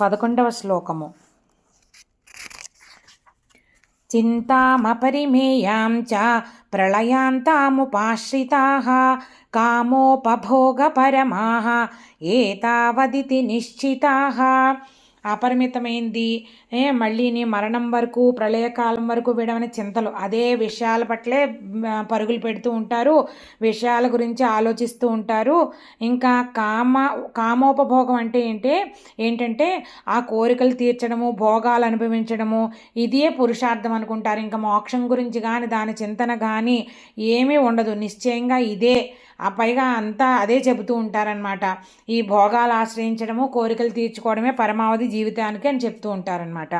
పదకొండవ శ్లోకము. చింతామపరిమేయాం చ ప్రళయాంతాముపాశ్రితాः కామోపభోగపరమా ఏతావదితి నిశ్చితా. అపరిమితమైంది. ఏ మళ్ళీని మరణం వరకు ప్రళయకాలం వరకు విడవని చింతలు. అదే విషయాల పట్లే పరుగులు పెడుతూ ఉంటారు. విషయాల గురించి ఆలోచిస్తూ ఉంటారు. ఇంకా కామ కామోపభోగం అంటే ఏంటి ఏంటంటే ఆ కోరికలు తీర్చడము భోగాలు అనుభవించడము. ఇదే పురుషార్థం అనుకుంటారు. ఇంకా మోక్షం గురించి కానీ దాని చింతన కానీ ఏమీ ఉండదు. నిశ్చయంగా ఇదే. ఆ పైగా అంతా అదే చెబుతూ ఉంటారనమాట ఈ భోగాలు ఆశ్రయించడము కోరికలు తీర్చుకోవడమే పరమావధి జీవితానికి అని చెప్తూ ఉంటారనమాట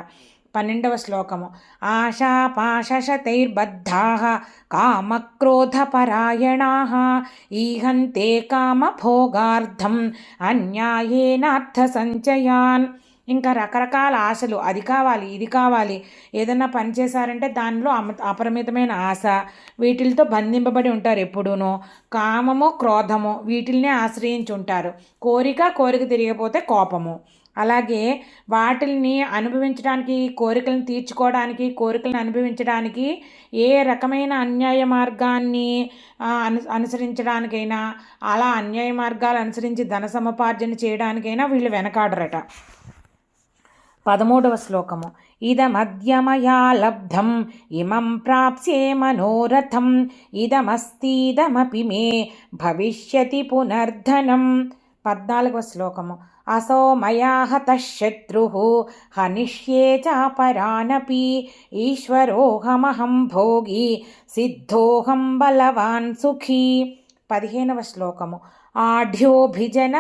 పన్నెండవ శ్లోకము. ఆశాపాశతైర్బద్ధా కామక్రోధపరాయణా ఈహంతే కామభోగార్థం అన్యాయేనార్థ సంచయాన్ ఇంకా రకరకాల ఆశలు అది కావాలి ఇది కావాలి. ఏదన్నా పని చేశారంటే దానిలో అమ అపరిమితమైన ఆశ. వీటిలతో బంధింపబడి ఉంటారు ఎప్పుడూనూ. కామము క్రోధము వీటిల్నే ఆశ్రయించి ఉంటారు కోరిక కోరిక తిరిగిపోతే కోపము. అలాగే వాటిని అనుభవించడానికి కోరికలను తీర్చుకోవడానికి కోరికలను అనుభవించడానికి ఏ రకమైన అన్యాయ మార్గాన్ని అను అనుసరించడానికైనా అలా అన్యాయ మార్గాలు అనుసరించి ధన సముపార్జన చేయడానికైనా వీళ్ళు వెనకాడరట. పదమూడవ శ్లోకము. ఇదమద్యమయా లబ్ధం ఇమం ప్రాప్స్యే మనోరథం ఇదమస్తీదమపి మే భవిష్యతి పునర్ధనం. పద్నాలుగవ శ్లోకము. असो मया हतः शत्रुः। हनिष्ये चापरानपि ईश्वरोऽहमहं भोगी। सिद्धोऽहं बलवान् सुखी। पतिहेनवश्लोकमु ఆఢ్యోభిజనవానస్మి.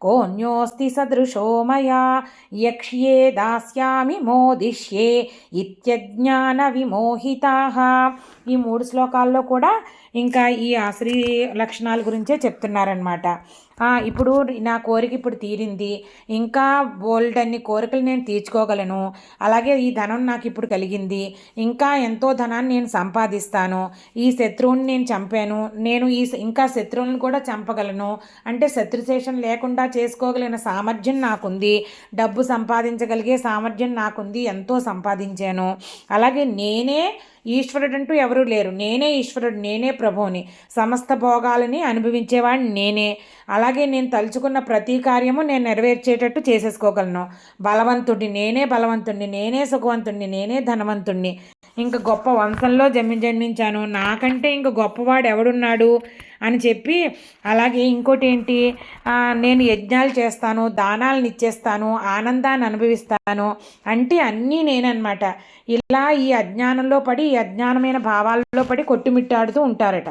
కోన్యోస్తి సదృశో మయా. యక్ష్యే దాస్యామి మోదిష్యే. ఇత్యజ్ఞాన విమోహితా ఈ మూడు శ్లోకాల్లో కూడా ఇంకా ఈ ఆశ్రీ లక్షణాల గురించే చెప్తున్నారనమాట ఇప్పుడు నా కోరిక ఇప్పుడు తీరింది. ఇంకా బోల్డ్ అన్ని కోరికలు నేను తీర్చుకోగలను. అలాగే ఈ ధనం నాకు ఇప్పుడు కలిగింది. ఇంకా ఎంతో ధనాన్ని నేను సంపాదిస్తాను. ఈ శత్రువుని నేను చంపాను. నేను ఈ ఇంకా శత్రువులను కూడా చంపగలను. అంటే శత్రుశేషం లేకుండా చేసుకోగలిగిన సామర్థ్యం నాకుంది. డబ్బు సంపాదించగలిగే సామర్థ్యం నాకుంది. ఎంతో సంపాదించాను. అలాగే నేనే ఈశ్వరుడు అంటూ ఎవరూ లేరు. నేనే ఈశ్వరుడు నేనే ప్రభువుని. సమస్త భోగాలని అనుభవించేవాడిని నేనే. అలాగే నేను తలుచుకున్న ప్రతి కార్యము నేను నెరవేర్చేటట్టు చేసేసుకోగలను. బలవంతుడిని నేనే బలవంతుణ్ణి నేనే సుఖవంతుణ్ణి నేనే ధనవంతుణ్ణి. ఇంక గొప్ప వంశంలో జన్మి జన్మించాను. నాకంటే ఇంక గొప్పవాడు ఎవడున్నాడు అని చెప్పి అలాగే ఇంకోటి ఏంటి? నేను యజ్ఞాలు చేస్తాను దానాలను ఇచ్చేస్తాను ఆనందాన్ని అనుభవిస్తాను అంటే అన్నీ నేననమాట ఇలా ఈ అజ్ఞానంలో పడి ఈ అజ్ఞానమైన భావాల్లో పడి కొట్టుమిట్టాడుతూ ఉంటారట.